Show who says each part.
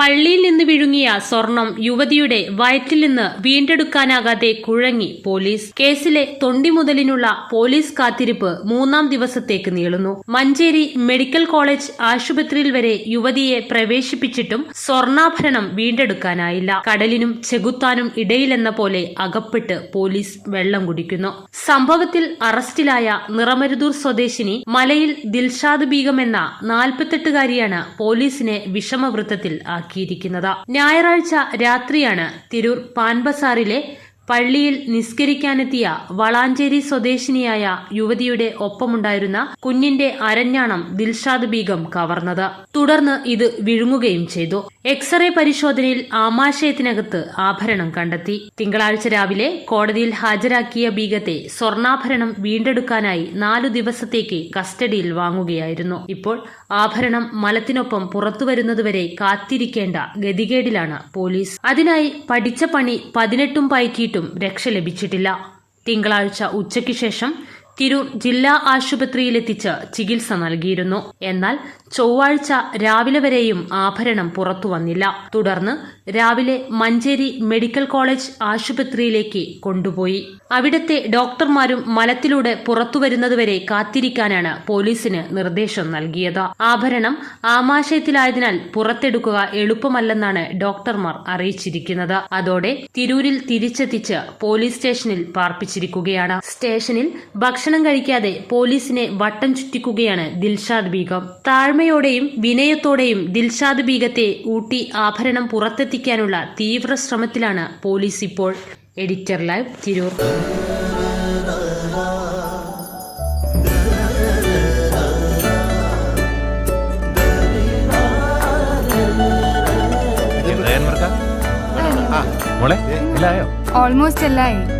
Speaker 1: പള്ളിയിൽ നിന്ന് വിഴുങ്ങിയ സ്വർണം യുവതിയുടെ വയറ്റിൽ നിന്ന് വീണ്ടെടുക്കാനാകാതെ കുഴങ്ങി പോലീസ്. കേസിലെ തൊണ്ടി മുതലിനുള്ള പോലീസ് കാത്തിരിപ്പ് മൂന്നാം ദിവസത്തേക്ക് നീളുന്നു. മഞ്ചേരി മെഡിക്കൽ കോളേജ് ആശുപത്രിയിൽ വരെ യുവതിയെ പ്രവേശിപ്പിച്ചിട്ടും സ്വർണാഭരണം വീണ്ടെടുക്കാനായില്ല. കടലിനും ചെകുത്താനും ഇടയിലെന്ന പോലെ അകപ്പെട്ട് പോലീസ് വെള്ളം കുടിക്കുന്നു. സംഭവത്തിൽ അറസ്റ്റിലായ നിറമരുതൂർ സ്വദേശിനി മലയിൽ ദിൽഷാദ് ബീഗം എന്ന നാൽപ്പത്തെട്ടുകാരിയാണ് പോലീസിനെ വിഷമവൃത്തത്തിൽ ആക്കിയിരിക്കുന്നത് ഞായറാഴ്ച രാത്രിയാണ് തിരൂർ പാൻബസാറിലെ പള്ളിയിൽ നിസ്കരിക്കാനെത്തിയ വളാഞ്ചേരി സ്വദേശിനിയായ യുവതിയുടെ ഒപ്പമുണ്ടായിരുന്ന കുഞ്ഞിന്റെ അരഞ്ഞാണം ദിൽഷാദ് ബീഗം കവർന്നത്. തുടർന്ന് ഇത് വിഴുങ്ങുകയും ചെയ്തു. എക്സ്റേ പരിശോധനയിൽ ആമാശയത്തിനകത്ത് ആഭരണം കണ്ടെത്തി. തിങ്കളാഴ്ച രാവിലെ കോടതിയിൽ ഹാജരാക്കിയ ബീഗത്തെ സ്വർണാഭരണം വീണ്ടെടുക്കാനായി നാലു ദിവസത്തേക്ക് കസ്റ്റഡിയിൽ വാങ്ങുകയായിരുന്നു. ഇപ്പോൾ ആഭരണം മലത്തിനൊപ്പം പുറത്തുവരുന്നതുവരെ കാത്തിരിക്കേണ്ട ഗതികേടിലാണ് പോലീസ്. അതിനായി പഠിച്ച പണി പതിനെട്ടും പയറ്റിയിട്ടും രക്ഷ ലഭിച്ചിട്ടില്ല. തിങ്കളാഴ്ച ഉച്ചയ്ക്ക് ശേഷം തിരൂർ ജില്ലാ ആശുപത്രിയിലെത്തിച്ച് ചികിത്സ നൽകിയിരുന്നു. എന്നാൽ ചൊവ്വാഴ്ച രാവിലെ വരെയും ആഭരണം പുറത്തു വന്നില്ല. തുടർന്ന് രാവിലെ മഞ്ചേരി മെഡിക്കൽ കോളേജ് ആശുപത്രിയിലേക്ക് കൊണ്ടുപോയി. അവിടത്തെ ഡോക്ടർമാരും മലത്തിലൂടെ പുറത്തുവരുന്നതുവരെ കാത്തിരിക്കാനാണ് പോലീസിന് നിർദ്ദേശം നൽകിയത്. ആഭരണം ആമാശയത്തിലായതിനാൽ പുറത്തെടുക്കുക എളുപ്പമല്ലെന്നാണ് ഡോക്ടർമാർ അറിയിച്ചിരിക്കുന്നത്. അതോടെ തിരൂരിൽ തിരിച്ചെത്തിച്ച് പോലീസ് സ്റ്റേഷനിൽ പാർപ്പിച്ചിരിക്കുകയാണ്. സ്റ്റേഷനിൽ ഭക്ഷണം കഴിക്കാതെ പോലീസിനെ വട്ടം ചുറ്റിക്കുകയാണ് ദിൽഷാദ് ബീഗം. താഴ്മയോടെയും വിനയത്തോടെയും ദിൽഷാദ് ബീഗത്തെ ഊട്ടി ആഭരണം പുറത്തെത്തിക്കാനുള്ള തീവ്ര ശ്രമത്തിലാണ് പോലീസ് ഇപ്പോൾ. Editor live Tirur.
Speaker 2: മോളെ
Speaker 3: ഓൾമോസ്റ്റ് എല്ലായി.